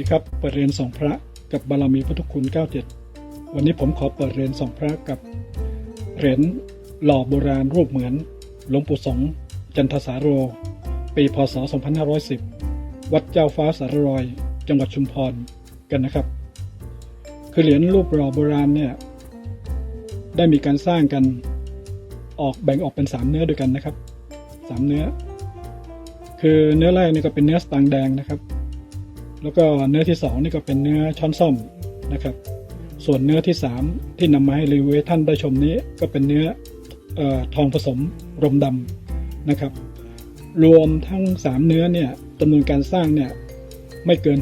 ดีครับ เปิดเรียนสองพระกับบารมีพุทธคุณ 97 วันนี้ผมขอเปิดเรียนสองพระกับเหรียญหล่อโบราณรูปเหมือนหลวงปู่สงจันทสาโร ปีพศ 2510 วัดเจ้าฟ้าสารลอย จังหวัดชุมพรกันนะครับ คือเหรียญรูปหล่อโบราณเนี่ยได้มีการสร้างกันออกแบ่งออกเป็น 3 เนื้อด้วยกันนะครับ 3 เนื้อ คือเนื้อแรกนี่ก็เป็นเนื้อสตางแดงนะครับ แล้วก็เนื้อที่สองนี่ก็เป็นเนื้อช้อนส้อมนะครับ ส่วนเนื้อที่สามที่นำมาให้รีวิวท่านได้ชมนี้ก็เป็นเนื้อออทองผสมรมดำนะครับ รวมทั้งสามเนื้อเนี่ยจำนวนการสร้างเนี่ยไม่เกิน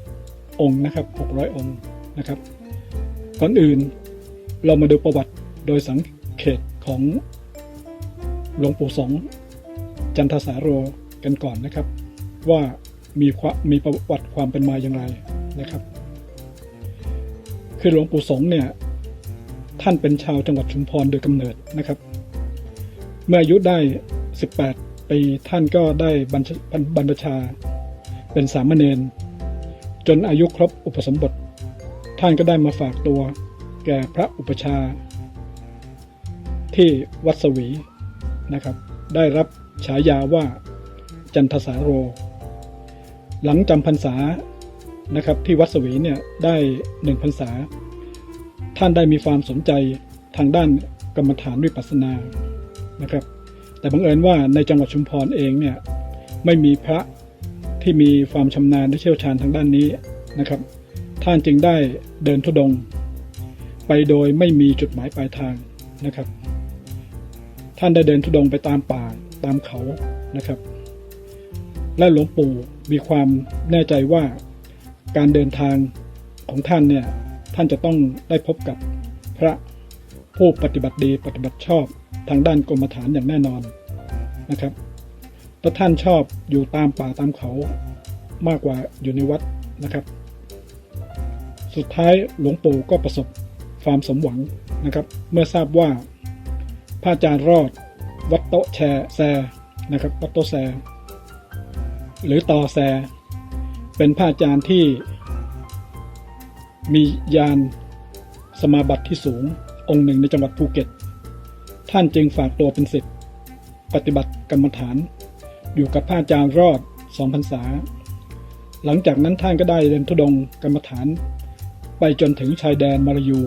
600 องค์นะครับ 600 องค์นะครับ ก่อนอื่นเรามาดูประวัติโดยสังเกตของหลวงปู่สงจันทสาโรกันก่อนนะครับ ว่า มีความมีประวัติความเป็นมาอย่างไรนะครับ คือหลวงปู่สงเนี่ย ท่านเป็นชาวจังหวัดชุมพรโดยกำเนิดนะครับ เมื่ออายุได้ 18 ปีท่านก็ได้บรรบรรพชา เป็นสามเณรจนอายุครบอุปสมบท ท่านก็ได้มาฝากตัว แก่พระอุปชา ที่วัดสวีนะครับ ได้รับฉายาว่าจันทสาโร หลังจำพรรษานะครับที่วัดสวีเนี่ยได้หนึ่งพรรษา ท่านได้มีความสนใจทางด้านกรรมฐานวิปัสสนานะครับ แต่บังเอิญว่าในจังหวัดชุมพรเองเนี่ยไม่มีพระที่มีความชำนาญและเชี่ยวชาญทางด้านนี้นะครับ ท่านจึงได้เดินทุดง ไปโดยไม่มีจุดหมายปลายทางนะครับ ท่านได้เดินทุดงไปตามป่าตามเขานะครับ และหลวงปู่ มีความแน่ใจว่าการเดินทางของท่านเนี่ยท่านจะต้องได้พบกับพระผู้ปฏิบัติดีปฏิบัติชอบทางด้านกรมฐานอย่างแน่นอนนะครับและท่านชอบอยู่ตามป่าตามเขามากกว่าอยู่ในวัดนะครับ สุดท้ายหลวงปู่ก็ประสบความสมหวังนะครับ เมื่อทราบว่าพระอาจารย์รอดวัดโตแชแซนะครับ วัดโตแซ หรือตอแซ เป็นพระอาจารย์ที่มียานสมาบัติที่สูง องค์หนึ่งในจังหวัดภูเก็ต ท่านจึงฝากตัวเป็นศิษย์ปฏิบัติกรรมฐาน อยู่กับพระอาจารย์รอดสองพรรษา หลังจากนั้นท่านก็ได้เดินทุดงกรรมฐาน ไปจนถึงชายแดนมาลายู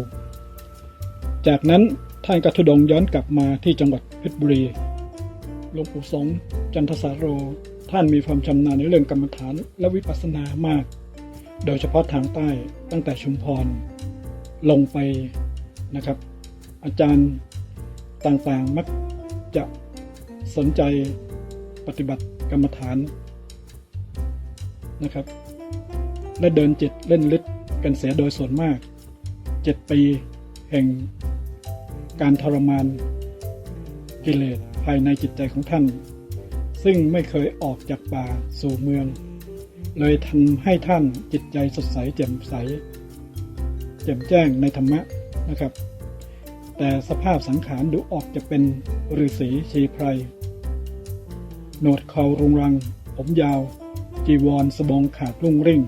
จากนั้นท่านก็ทุดงย้อนกลับมาที่จังหวัดเพชรบุรีหลวงปู่สงจันทสาโร ท่านมีความชำนาญในเรื่องกรรมฐานและวิปัสสนามาก โดยเฉพาะทางใต้ตั้งแต่ชุมพรลงไปนะครับ อาจารย์ต่างๆมักจะสนใจปฏิบัติกรรมฐานนะครับ และเดินจิตเล่นฤทธิ์กันเสียโดยส่วนมากเจ็ดปีแห่งการทรมานกิเลสภายในจิตใจของท่าน ซึ่งไม่เคยออกจากป่าสู่เมือง เลยทำให้ท่านจิตใจสดใสแจ่มใส แจ่มแจ้งในธรรมะนะครับ แต่สภาพสังขารดูออกจะเป็นฤาษีชีไพรหนดเขารุงรัง ผมยาว จีวรสบองขาดรุ่งริ่ง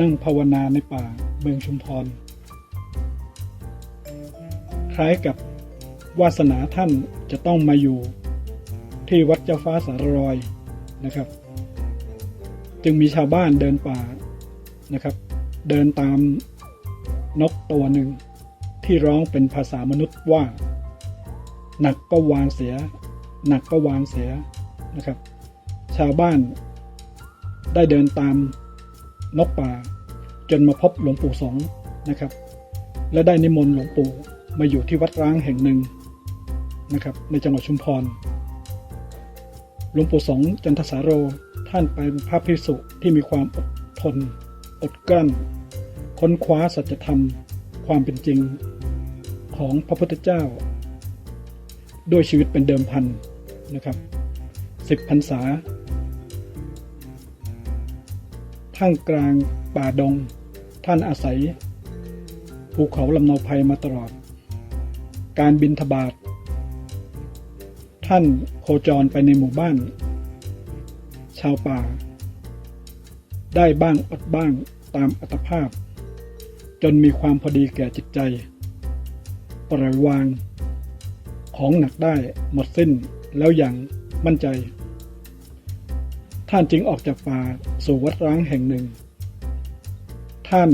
นั่งภาวนาในป่าเมืองชุมพร คล้ายกับวาสนาท่านจะต้องมาอยู่ ที่วัดเจ้าฟ้าสารลอยนะครับ จึงมีชาวบ้านเดินป่านะครับ เดินตามนกตัวหนึ่ง ที่ร้องเป็นภาษามนุษย์ว่า หนักก็วางเสีย หนักก็วางเสียนะครับ ชาวบ้านได้เดินตามนกป่า จนมาพบหลวงปู่สงนะครับ และได้นิมนต์หลวงปู่มาอยู่ที่วัดร้างแห่งหนึ่งนะครับ ในจังหวัดชุมพร หลวงปู่สงจันทสาโร ท่านเป็นพระภิกษุที่มีความอดทน อดกลั้น ค้นคว้าสัจธรรม ความเป็นจริง ของพระพุทธเจ้า ด้วยชีวิตเป็นเดิมพันนะครับสิบพรรษา ท่ามกลางป่าดง ท่านอาศัย ภูเขาลำเนาภัยมาตลอด การบินทบาท ท่านโคจรไปในหมู่บ้าน ชาวป่า ได้บ้างอดบ้างตามอัตภาพ จนมีความพอดีแก่จิตใจ ปล่อยวาง ของหนักได้หมดสิ้นแล้วอย่างมั่นใจ ท่านจึงออกจากป่าสู่วัดร้างแห่งหนึ่ง ท่าน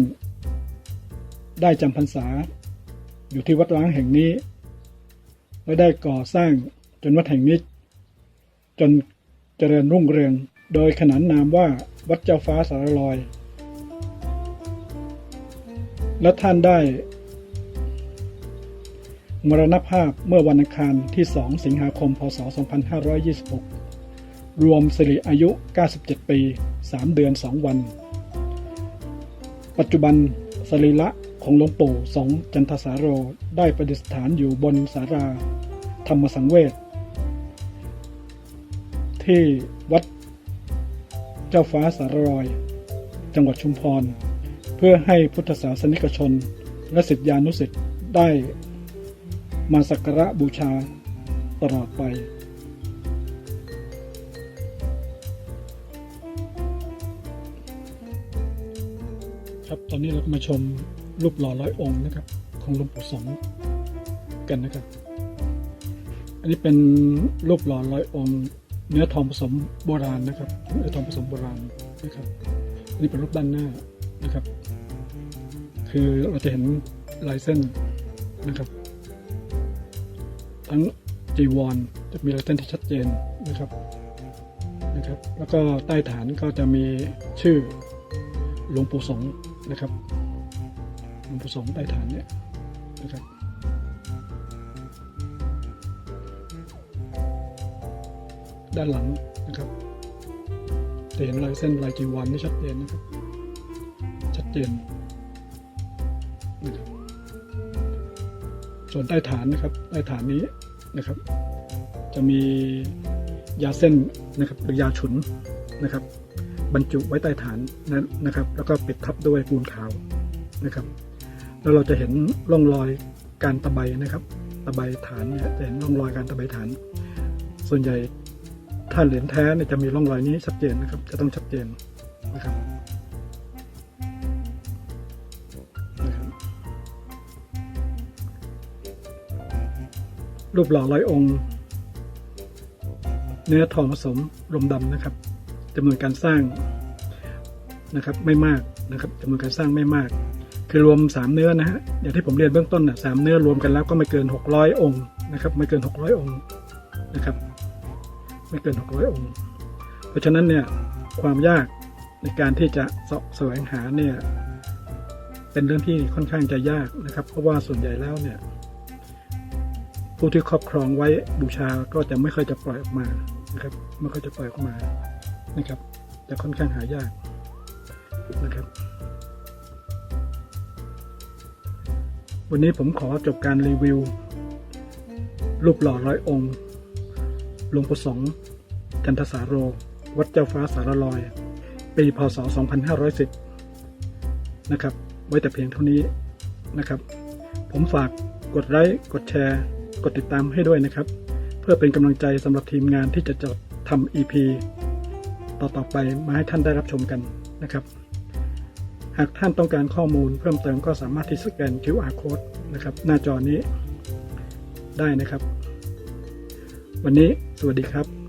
ได้จำพรรษาอยู่ที่วัดร้างแห่งนี้และได้ก่อสร้าง จนวัดแห่งนี้จนเจริญรุ่งเรือง โดยขนานนามว่าวัดเจ้าฟ้าสารลอย และท่านได้ มรณภาพเมื่อวันอังคารที่ 2 สิงหาคม พศ 2526 รวมสิริอายุ 97 ปี 3 เดือน 2 วัน ปัจจุบันสรีระของหลวงปู่สองจันทสาโรได้ประดิษฐานอยู่บนสารา ธรรมสังเวช ที่วัดเจ้าฟ้าสารลอย จังหวัดชุมพร เพื่อให้พุทธศาสนิกชน และศิษยานุศิษย์ได้มาสักการะบูชาตลอดไป ครับตอนนี้เราก็มาชมรูปหล่อร้อยองค์นะครับ ของหลวงปู่สงกันนะครับ อันนี้เป็นรูปหล่อร้อยองค์ เนื้อทองผสมโบราณนะครับเนื้อทองผสมโบราณนะครับอันนี้เป็นรูปด้านหน้านะครับ คือเราจะเห็นลายเส้นนะครับ ทั้งจีวรจะมีลายเส้นที่ชัดเจนนะครับนะครับ แล้วก็ใต้ฐานก็จะมีชื่อหลวงปู่สงนะครับหลวงปู่สงใต้ฐานเนี่ยนะครับ ด้านหลังนะครับจะเห็นลายเส้นลายจีวรนี่ชัดเจนนะครับ ชัดเจนนะครับส่วนใต้ฐานนะครับใต้ฐานนี้นะครับ จะมียาเส้นนะครับหรือยาฉุนนะครับ บรรจุไว้ใต้ฐานนั้นนะครับ แล้วก็ปิดทับด้วยปูนขาวนะครับ แล้วเราจะเห็นร่องรอยการตะไบนะครับ ตะไบฐานเนี่ยจะเห็นร่องรอยการตะไบฐาน ส่วนใหญ่ ถ้าเหรียญแท้เนี่ยจะมีร่องรอยนี้ชัดเจนนะครับ จะต้องชัดเจนนะครับรูปหล่อร้อยองค์ เนื้อทองผสมลมดำนะครับจำนวนการสร้างนะครับไม่มากนะครับจำนวนการสร้างไม่มาก คือรวม 3 เนื้อนะฮะอย่างที่ผมเรียนเบื้องต้นนะสามเนื้อรวมกันแล้วก็ไม่เกิน 600 องค์นะครับไม่เกิน 600 องค์นะครับ ไม่เกิน 600 องค์ เพราะฉะนั้นเนี่ยความยากในการที่จะสะแสวงหาเนี่ยเป็นเรื่องที่ค่อนข้างจะยากนะครับ เพราะว่าส่วนใหญ่แล้วเนี่ยผู้ที่ครอบครองไว้บูชาก็จะไม่ค่อยจะปล่อยออกมานะครับไม่ค่อยจะปล่อยออกมานะครับจะค่อนข้างหายากนะครับ วันนี้ผมขอจบการรีวิว รูปหล่อร้อยองค์ หลวงปู่สงจันทสาโร วัดเจ้าฟ้าสารลอย ปีพศ 2510 นะครับ ไว้แต่เพียงเท่านี้นะครับ ผมฝากกดไลค์กดแชร์ กดติดตามให้ด้วยนะครับ เพื่อเป็นกำลังใจสำหรับทีมงานที่จะจัดทำ EP ต่อๆไปมาให้ท่านได้รับชมกันนะครับ หากท่านต้องการข้อมูลเพิ่มเติมก็สามารถที่สแกน QR code นะครับ หน้าจอนี้ได้นะครับ วันนี้สวัสดีครับ